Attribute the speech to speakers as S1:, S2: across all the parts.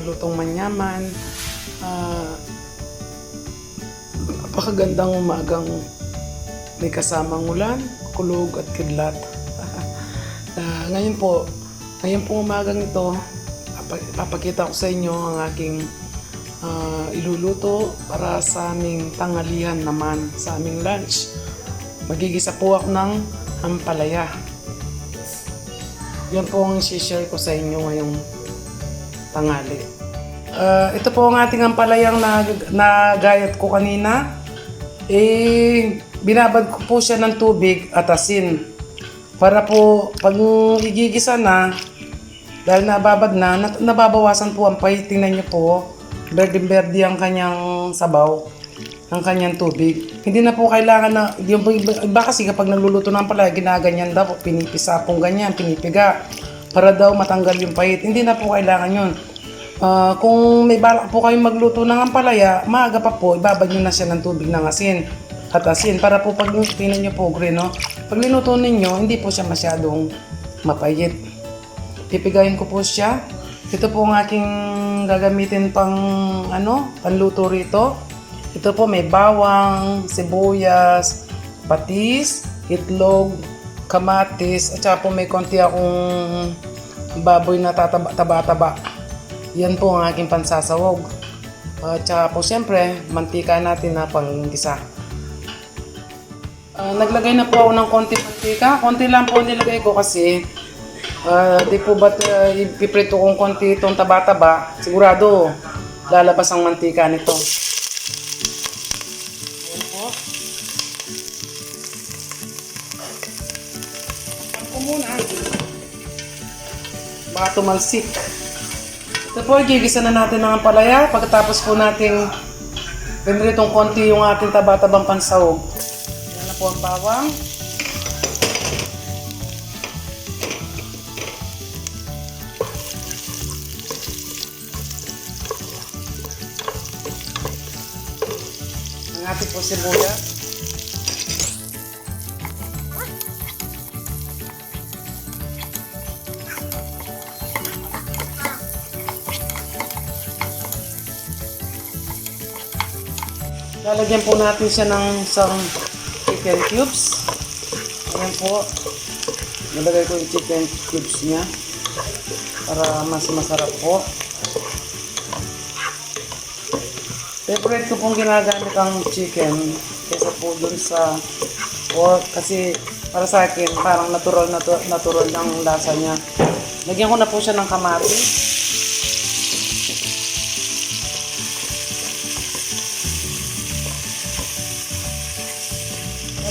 S1: lutong manyaman. Ah, napakagandang umagang may kasamang ulan, kulog at kidlat. Ah, ngayon po, ngayon po umagang ito, papa- papakita ko sa inyo ang aking ah, iluluto para sa aming tanghalian naman, sa aming lunch. Magigisa po ako ng ampalaya. Yan po ang share ko sa inyo ngayong tanghali. Ah, ito po ang ating ampalayang na, nagayat ko kanina. Eh, binabad ko po siya ng tubig at asin. Para po, pag igigisa na, dahil nababad na, nababawasan po ang pahit. Tingnan niyo po, berde-berde ang kanyang sabaw ng kanyang tubig. Hindi na po kailangan na, yung iba kasi kapag nagluluto ng palaya, ginaganyan daw, pinipisa pong ganyan, pinipiga, para daw matanggal yung pahit. Hindi na po kailangan yun. Ah, kung may balak po kayong magluto ng ampalaya, maaga pa po, ibabad nyo na siya ng tubig ng asin at asin para po pag tingnan nyo po, green, no? Pag linuto ninyo, hindi po siya masyadong mapayit. Pipigayin ko po siya. Ito po ang aking gagamitin pang ano, panluto rito. Ito po may bawang, sibuyas, patis, itlog, kamatis, at saka po may konti akong baboy na tataba-taba. Yan po ang aking pansasawog. At saka po siyempre, mantika natin na panggisa. Ah, naglagay na po ako ng konti mantika. Konti lang po nilagay ko kasi ah, di po ba't uh, ipiprito kong konti itong taba-taba, sigurado lalabas ang mantika nito. Ayan po. Ayan po muna. Baka tumalsik. Ito po, gigisa na natin ng palaya. Pagkatapos po nating pinritong konti yung ating taba-tabang pansahog. Yan na po ang bawang. Ang ating po sibuyas. Lalagyan po natin siya ng isang chicken cubes. Ayan po. Nilagay ko yung chicken cubes niya para mas masarap po. Favorite ko pong ginagamit ang chicken kaysa po dun sa pork kasi para sa akin parang natural natural, natural ang lasa niya. Lagyan ko na po siya ng kamatis.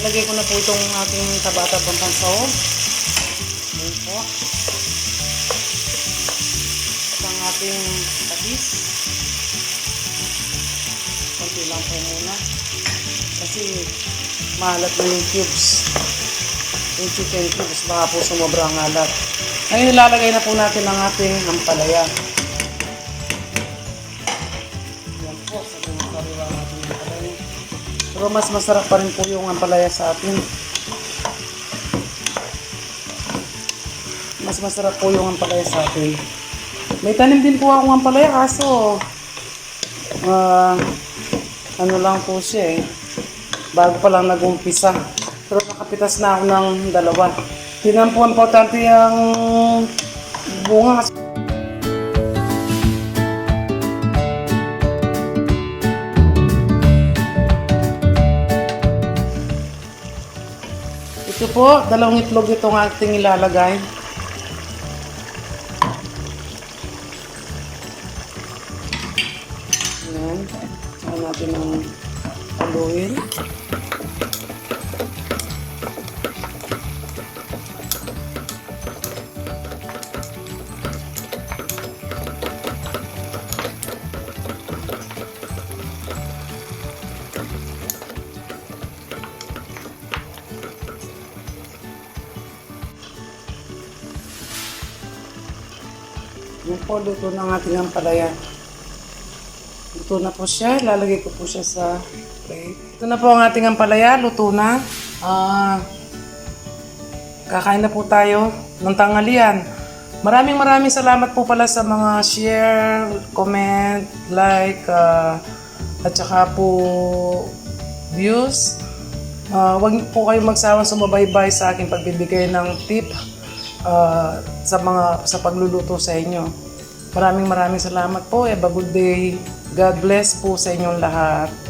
S1: Lalagay ko na po itong ating taba-tabang pansahog. Ayan po. At ang ating patis. Kunti lang po muna. Kasi mahalat na yung cubes. Yung chicken cubes, baka po sumobra ang halat. Ngayon ilalagay na po natin ang ating ampalaya. Pero mas masarap pa rin po yung ampalaya sa atin. Mas masarap po yung ampalaya sa atin. May tanim din po akong ampalaya kaso ah, ano lang po siya eh. Bago pa lang nag-umpisa. Pero nakapitas na ako ng dalawa. Naman po importante ang bunga kasi po, dalawang itlog itong ating ilalagay. Ayan. Saka natin ang haluin. Po, luto ng ating ampalaya. Luto na po siya. Lalagay ko po siya sa plate. Ito na po ang ating ampalaya. Luto na. Ah, kakain na po tayo ng tanghalian. maraming maraming salamat po pala sa mga share, comment, like, ah, at saka po views. Ah, wag po kayo magsawang sumabaybay sa aking pagbibigay ng tip ah, sa mga sa pagluluto sa inyo. Maraming maraming salamat po. Have a good day. God bless po sa inyong lahat.